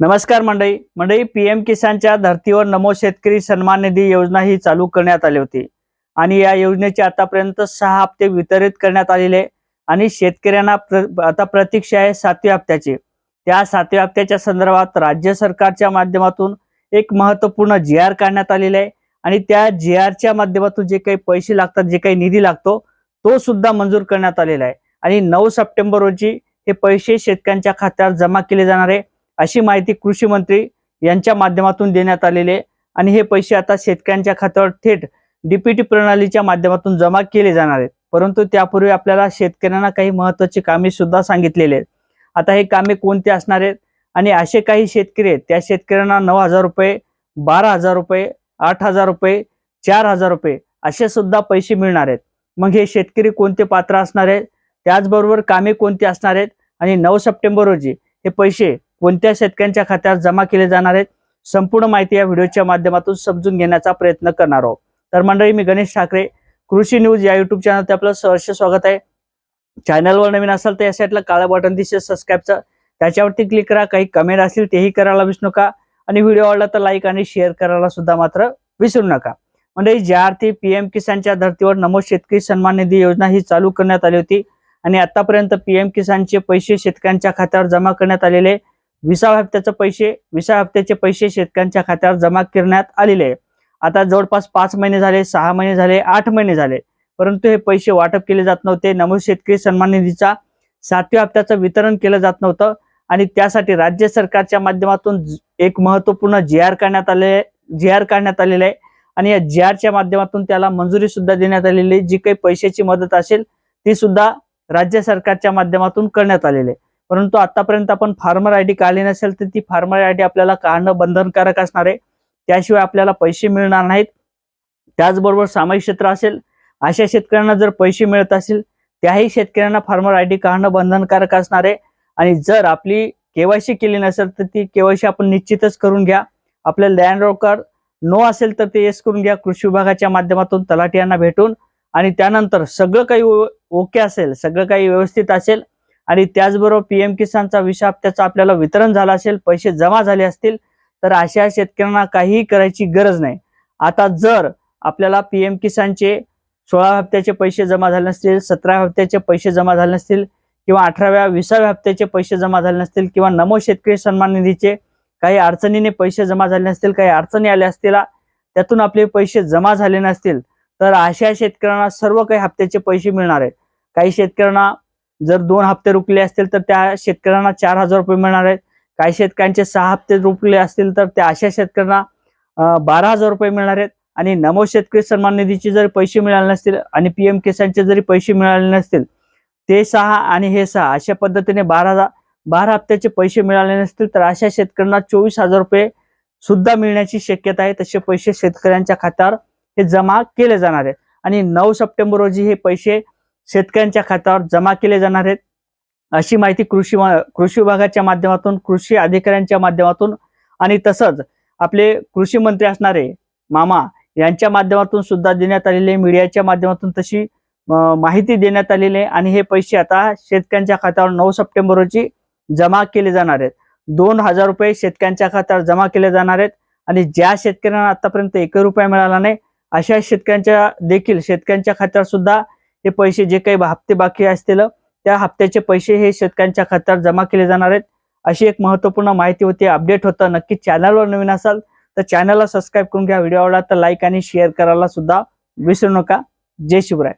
नमस्कार मंडळी. मंडळी पीएम किसानच्या धर्तीवर नमो शेतकरी सन्मान निधी योजना ही चालू करण्यात आली होती. आणि या योजनेचे आतापर्यंत सहा हप्ते वितरित करण्यात आलेले आणि शेतकऱ्यांना प्र, आता प्रतीक्षा आहे सातव्या हप्त्याची. त्या सातव्या हप्त्याच्या संदर्भात राज्य सरकारच्या माध्यमातून एक महत्त्वपूर्ण जी आर काढण्यात आलेला आहे. आणि त्या जी आरच्या माध्यमातून जे काही पैसे लागतात जे काही निधी लागतो तो सुद्धा मंजूर करण्यात आलेला आहे. आणि नऊ सप्टेंबर रोजी हे पैसे शेतकऱ्यांच्या खात्यावर जमा केले जाणार आहे. अशी माहिती कृषी मंत्री यांच्या माध्यमातून देण्यात आलेली आहे. आणि हे पैसे आता शेतकऱ्यांच्या खात्यावर थेट डीपीटी प्रणालीच्या माध्यमातून जमा केले जाणार आहेत. परंतु त्यापूर्वी आपल्याला शेतकऱ्यांना काही महत्वाची कामे सुद्धा सांगितलेली आहेत. आता हे कामे कोणते असणार आहेत? आणि असे काही शेतकरी आहेत त्या शेतकऱ्यांना नऊ हजार रुपये बारा हजार रुपये आठ हजार रुपये चार हजार रुपये असे सुद्धा पैसे मिळणार आहेत. मग हे शेतकरी कोणते पात्र असणार आहेत? त्याचबरोबर कामे कोणती असणार आहेत? आणि नऊ सप्टेंबर रोजी हे पैसे कोणत्या शेतकऱ्यांच्या खात्यावर जमा केले जाणार आहेत? संपूर्ण माहिती या व्हिडिओच्या माध्यमातून समजून घेण्याचा प्रयत्न करणार आहोत. तर मंडळी मी गणेश ठाकरे कृषी न्यूज या युट्यूब ते आपलं सहर्ष स्वागत आहे. चॅनलवर नवीन असाल तर या साईडला काळा बटन दिसेल सबस्क्राईबचं त्याच्यावरती क्लिक करा. काही कमेंट असतील तेही करायला विसरू नका. आणि व्हिडिओ आवडला तर लाईक आणि शेअर करायला सुद्धा मात्र विसरू नका. म्हणजे ज्या अर्थी पीएम किसानच्या धर्तीवर नमो शेतकरी सन्मान निधी योजना ही चालू करण्यात आली होती आणि आतापर्यंत पीएम किसानचे पैसे शेतकऱ्यांच्या खात्यावर जमा करण्यात आलेले विसाव्या हप्त्याचे पैसे विसाव्या हप्त्याचे पैसे शेतकऱ्यांच्या खात्यावर जमा करण्यात आलेले आहे. आता जवळपास पाच महिने झाले सहा महिने झाले आठ महिने झाले. परंतु हे पैसे वाटप केले जात नव्हते. नमो शेतकरी सन्मान निधीचा सातव्या हप्त्याचं वितरण केलं जात नव्हतं आणि त्यासाठी राज्य सरकारच्या माध्यमातून एक महत्त्वपूर्ण जी आर काढण्यात आले जी आर काढण्यात आलेले आहे. आणि या जी आरच्या माध्यमातून त्याला मंजुरी सुद्धा देण्यात आलेली आहे. जी काही पैशाची मदत असेल ती सुद्धा राज्य सरकारच्या माध्यमातून करण्यात आलेली आहे. परंतु आतापर्यंत आपण फार्मर आय डी काढली नसेल तर ती फार्मर आय डी आपल्याला काढणं बंधनकारक असणार आहे. त्याशिवाय आपल्याला पैसे मिळणार नाहीत. त्याचबरोबर सामायिक क्षेत्र असेल अशा शेतकऱ्यांना जर पैसे मिळत असतील त्याही शेतकऱ्यांना फार्मर आय डी काढणं बंधनकारक असणार आहे. आणि जर आपली केवायसी केली नसेल तर ती केवायसी आपण निश्चितच करून घ्या. आपलं लँड रोकर नो असेल तर ते येस करून घ्या. कृषी विभागाच्या माध्यमातून तलाठी यांना भेटून. आणि त्यानंतर सगळं काही ओके असेल सगळं काही व्यवस्थित असेल आणि त्याचबरोबर पीएम किसानचा विषय हप्त्याचं आपल्याला वितरण झालं असेल पैसे जमा झाले असतील तर अशा शेतकऱ्यांना काहीही करायची गरज नाही. आता जर आपल्याला पीएम किसानचे सोळा हप्त्याचे पैसे जमा झाले नसतील सतरा हप्त्याचे पैसे जमा झाले नसतील किंवा अठराव्या विसाव्या हप्त्याचे पैसे जमा झाले नसतील किंवा नमो शेतकरी सन्मान निधीचे काही अडचणीने पैसे जमा झाले नसतील काही अडचणी आल्या असतील त्यातून आपले पैसे जमा झाले नसतील तर अशा शेतकऱ्यांना सर्व काही हप्त्याचे पैसे मिळणार आहेत. काही शेतकऱ्यांना जर दोन हप्ते रुकले असतील तर त्या शेतकऱ्यांना चार हजार रुपये मिळणार आहेत. काही शेतकऱ्यांचे सहा हप्ते रुकले असतील तर त्या अशा शेतकऱ्यांना बारा हजार रुपये मिळणार आहेत. आणि नमो शेतकरी सन्मान निधीचे जरी पैसे मिळाले नसतील आणि पीएम किसानचे जरी पैसे मिळाले नसतील ते सहा आणि हे सहा अशा पद्धतीने बारा हजार बारा हप्त्याचे पैसे मिळाले नसतील तर अशा शेतकऱ्यांना चोवीस हजार रुपये सुद्धा मिळण्याची शक्यता आहे. तसे पैसे शेतकऱ्यांच्या खात्यावर हे जमा केले जाणार आहेत. आणि नऊ सप्टेंबर रोजी हे पैसे शेतकऱ्यांच्या खात्यावर जमा केले जाणार आहेत. अशी माहिती कृषी कृषी विभागाच्या माध्यमातून कृषी अधिकाऱ्यांच्या माध्यमातून आणि तसंच आपले कृषी मंत्री असणारे मामा यांच्या माध्यमातून सुद्धा देण्यात आलेले मीडियाच्या माध्यमातून तशी माहिती देण्यात आलेली आहे. आणि हे पैसे आता शेतकऱ्यांच्या खात्यावर नऊ सप्टेंबर रोजी जमा केले जाणार आहेत. दोन हजार रुपये शेतकऱ्यांच्या खात्यावर जमा केले जाणार आहेत. आणि ज्या शेतकऱ्यांना आतापर्यंत एकही रुपया मिळाला नाही अशा शेतकऱ्यांच्या देखील शेतकऱ्यांच्या खात्यावर सुद्धा हे पैसे जे काही हप्ते बाकी असतील त्या हप्त्याचे पैसे हे शेतकऱ्यांच्या खात्यावर जमा केले जाणार आहेत. अशी एक महत्त्वपूर्ण माहिती होती अपडेट होतं. नक्की चॅनलवर नवीन असाल तर चॅनलला सबस्क्राईब करून घ्या. व्हिडिओ आवडला तर लाईक आणि शेअर करायला सुद्धा विसरू नका. जय शिवराय.